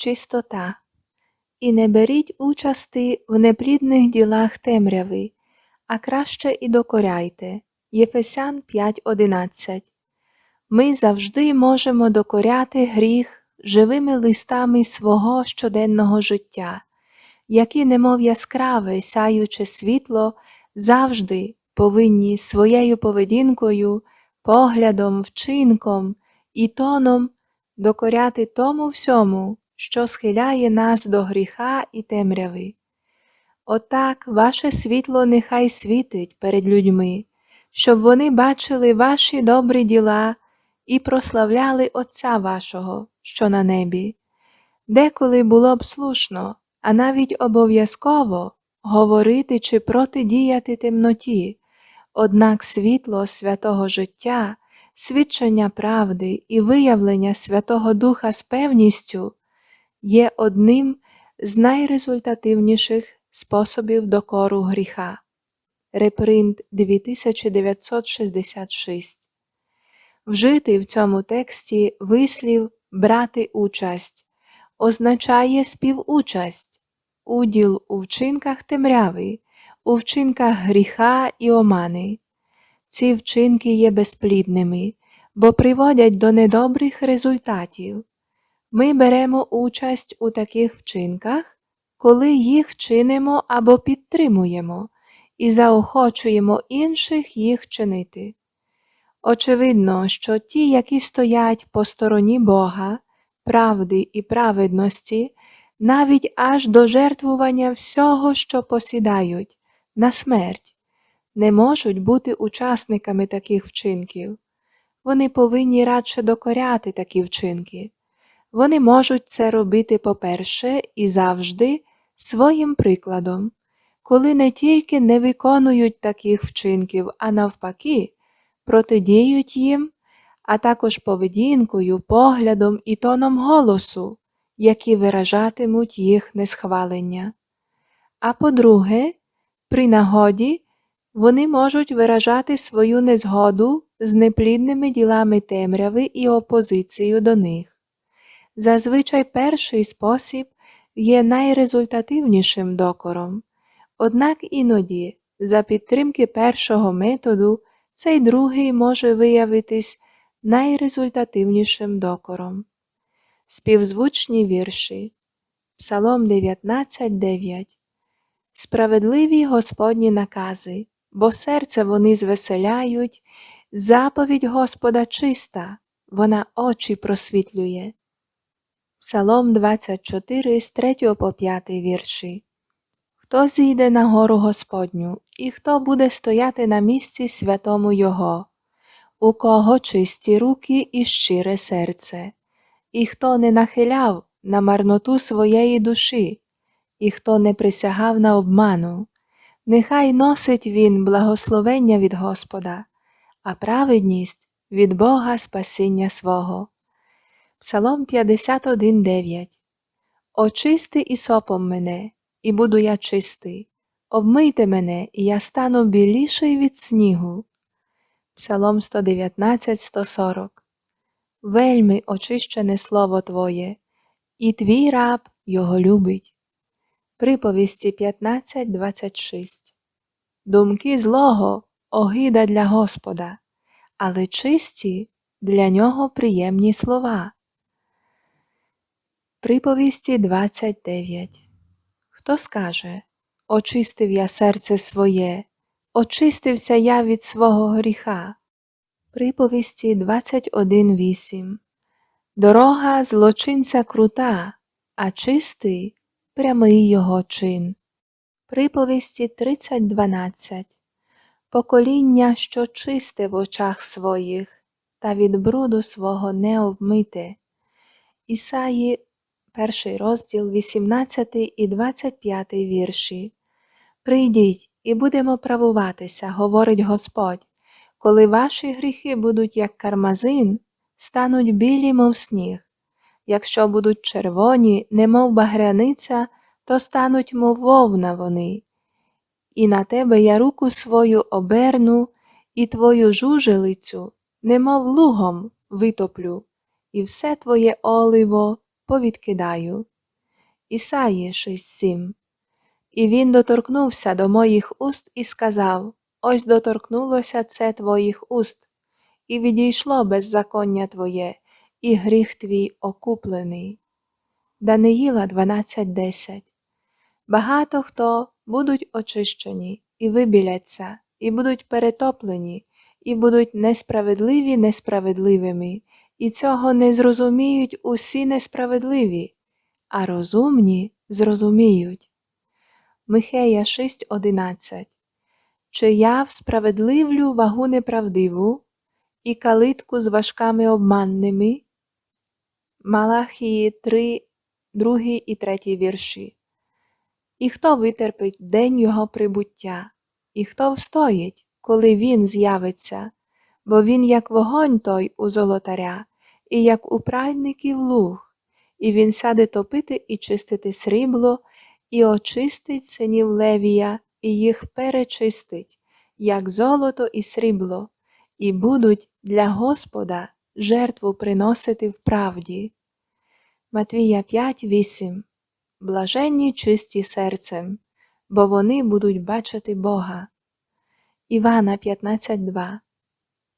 чистота. І не беріть участи в неплідних ділах темряви, а краще і докоряйте. Єфесян 5.11 Ми завжди можемо докоряти гріх живими листами свого щоденного життя, які, немов яскраве, сяюче світло, завжди повинні своєю поведінкою, поглядом, вчинком і тоном докоряти тому всьому, що схиляє нас до гріха і темряви. Отак ваше світло нехай світить перед людьми, щоб вони бачили ваші добрі діла і прославляли Отця вашого, що на небі. Деколи було б слушно, а навіть обов'язково говорити чи протидіяти темноті, однак світло святого життя, свідчення правди і виявлення Святого Духа з певністю є одним з найрезультативніших способів докору гріха. Репринт 2966 Вжитий в цьому тексті вислів брати участь означає співучасть, уділ у вчинках темряви, у вчинках гріха і омани. Ці вчинки є безплідними, бо приводять до недобрих результатів. Ми беремо участь у таких вчинках, коли їх чинимо або підтримуємо і заохочуємо інших їх чинити. Очевидно, що ті, які стоять по стороні Бога, правди і праведності, навіть аж до жертвування всього, що посідають, на смерть, не можуть бути учасниками таких вчинків. Вони повинні радше докоряти такі вчинки. Вони можуть це робити, по-перше, і завжди своїм прикладом, коли не тільки не виконують таких вчинків, а навпаки, протидіють їм, а також поведінкою, поглядом і тоном голосу, які виражатимуть їх несхвалення. А по-друге, при нагоді вони можуть виражати свою незгоду з неплідними ділами темряви і опозицію до них. Зазвичай перший спосіб є найрезультативнішим докором, однак іноді, за підтримки першого методу, цей другий може виявитись найрезультативнішим докором. Співзвучні вірші Псалом 19.9 Справедливі Господні накази, бо серце вони звеселяють, заповідь Господа чиста, вона очі просвітлює. Псалом 24 з 3 по 5 вірші. Хто зійде на гору Господню, і хто буде стояти на місці святому Його, у кого чисті руки і щире серце, і хто не нахиляв на марноту своєї душі, і хто не присягав на обману, нехай носить він благословення від Господа, а праведність від Бога спасіння свого. Псалом 51.9 Очисти ісопом мене, і буду я чистий, обмийте мене, і я стану біліший від снігу. Псалом 119, 140 Вельми очищене слово Твоє, і твій раб його любить. Приповісті 15, 26 Думки злого огида для Господа, але чисті для нього приємні слова. Приповісті 29 Хто скаже Очистив я серце своє, очистився я від свого гріха. Приповісті 21.8 Дорога злочинця крута, а чистий прямий його чин. Приповісті 30.12 Покоління, що чисте в очах своїх, та від бруду свого не обмите. Ісаї перший розділ 18 і 25 вірші. Прийдіть і будемо правуватися, говорить Господь, коли ваші гріхи будуть, як кармазин, стануть білі, мов сніг. Якщо будуть червоні, немов багряниця, то стануть, мов вовна вони. І на тебе я руку свою оберну, і твою жужелицю, немов лугом витоплю, і все твоє оливо повідкидаю. Ісаї 6.7 І він доторкнувся до моїх уст і сказав Ось доторкнулося це твоїх уст, і відійшло беззаконня твоє, і гріх твій окуплений. Даниїла 12.10 Багато хто будуть очищені і вибіляться, і будуть перетоплені, і будуть несправедливі несправедливими, і цього не зрозуміють усі несправедливі, а розумні зрозуміють. Михея 6.11 Чи я всправедливлю вагу неправдиву і калитку з важками обманними? Малахії 3, 2 і 3 вірші. І хто витерпить день його прибуття, і хто встоїть, коли він з'явиться, бо він як вогонь той у золотаря, і як у пральників луг, і він сяде топити і чистити срібло, і очистить синів Левія, і їх перечистить, як золото і срібло, і будуть для Господа жертву приносити в правді. Матвія 5, 8 Блаженні чисті серцем, бо вони будуть бачити Бога. Івана 15.2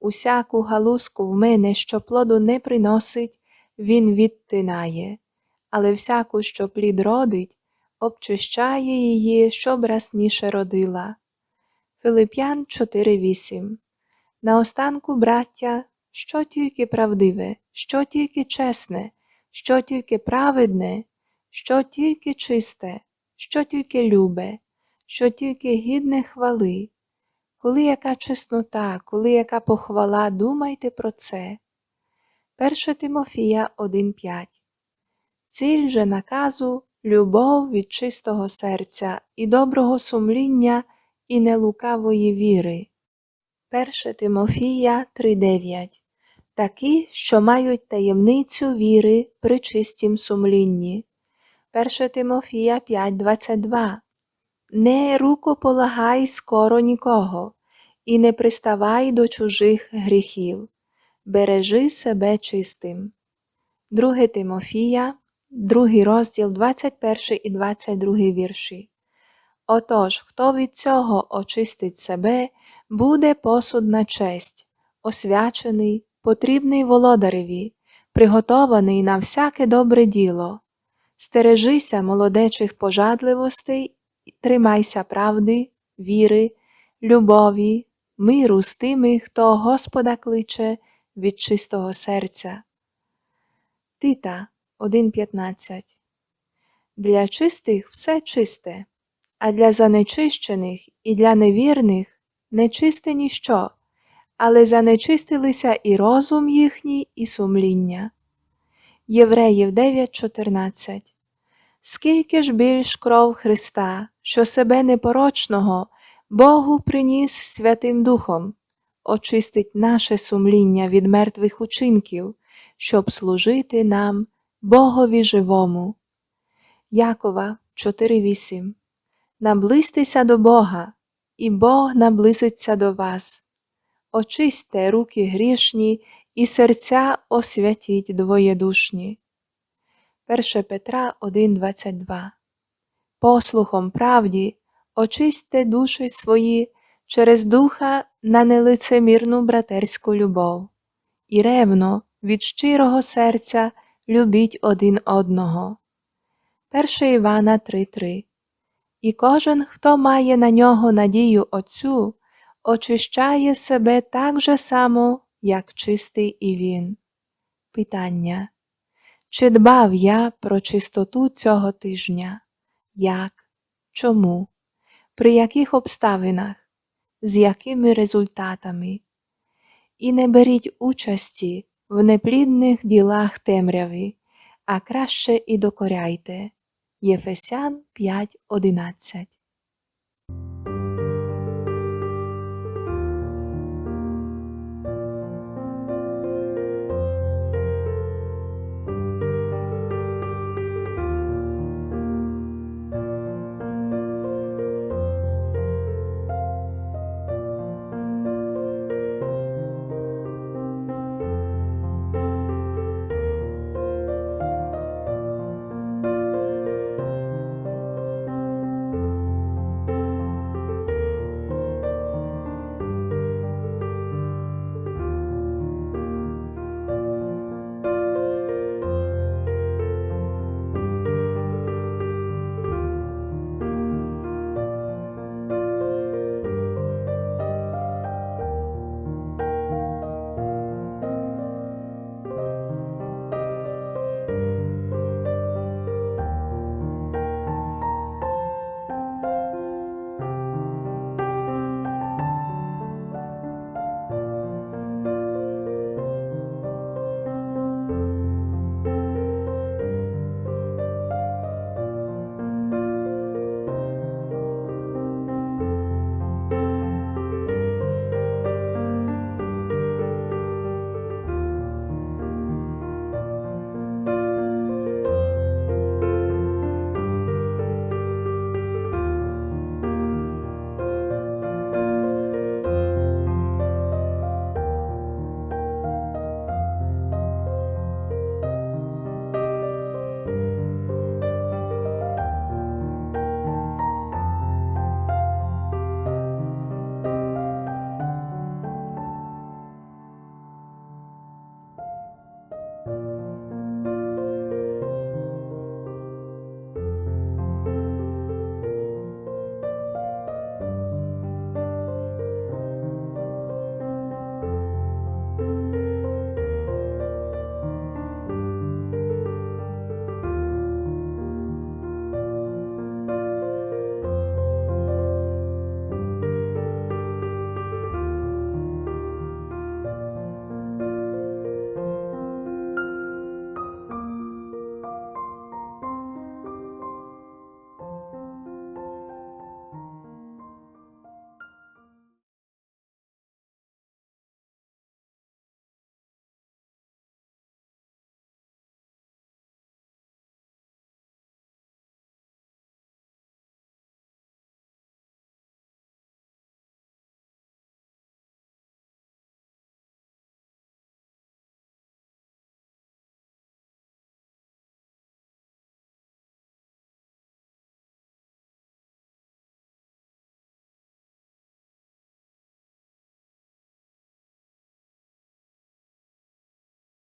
Усяку галузку в мене, що плоду не приносить, він відтинає, але всяку, що плід родить, обчищає її, щоб расніше родила. Филип'ян 4.8 Наостанку, браття, що тільки правдиве, що тільки чесне, що тільки праведне, що тільки чисте, що тільки любе, що тільки гідне хвали. Коли яка чеснота, коли яка похвала, думайте про це. 1 Тимофія 1.5 Ціль же наказу любов від чистого серця і доброго сумління і нелукавої віри. 1 Тимофія 3.9 Такі, що мають таємницю віри при чистім сумлінні. 1 Тимофія 5.22 Не рукополагай скоро нікого, і не приставай до чужих гріхів, бережи себе чистим. 2 Тимофія, 2 розділ 21 і 22 вірші. Отож, хто від цього очистить себе, буде посуд на честь, освячений, потрібний володареві, приготований на всяке добре діло. Стережися молодечих пожадливостей, тримайся правди, віри, любові, миру з тими, хто Господа кличе від чистого серця. Тита 1.15 Для чистих все чисте, а для занечищених і для невірних нечисте ніщо, але занечистилися і розум їхній, і сумління. Євреїв 9.14 Скільки ж більш кров Христа, що себе непорочного, Богу приніс Святим Духом, очистить наше сумління від мертвих учинків, щоб служити нам, Богові живому. Якова 4.8 Наблизьтеся до Бога, і Бог наблизиться до вас. Очистьте руки грішні і серця освятіть двоєдушні. 1 Петра 1.22 Послухом правді очистьте душі свої через духа на нелицемірну братерську любов, і ревно від щирого серця любіть один одного. 1 Івана 3.3 І кожен, хто має на нього надію Отцю, очищає себе так же само, як чистий і він. Питання чи дбав я про чистоту цього тижня? Як? Чому? При яких обставинах? З якими результатами? І не беріть участі в неплідних ділах темряви, а краще і докоряйте. Єфесян 5.11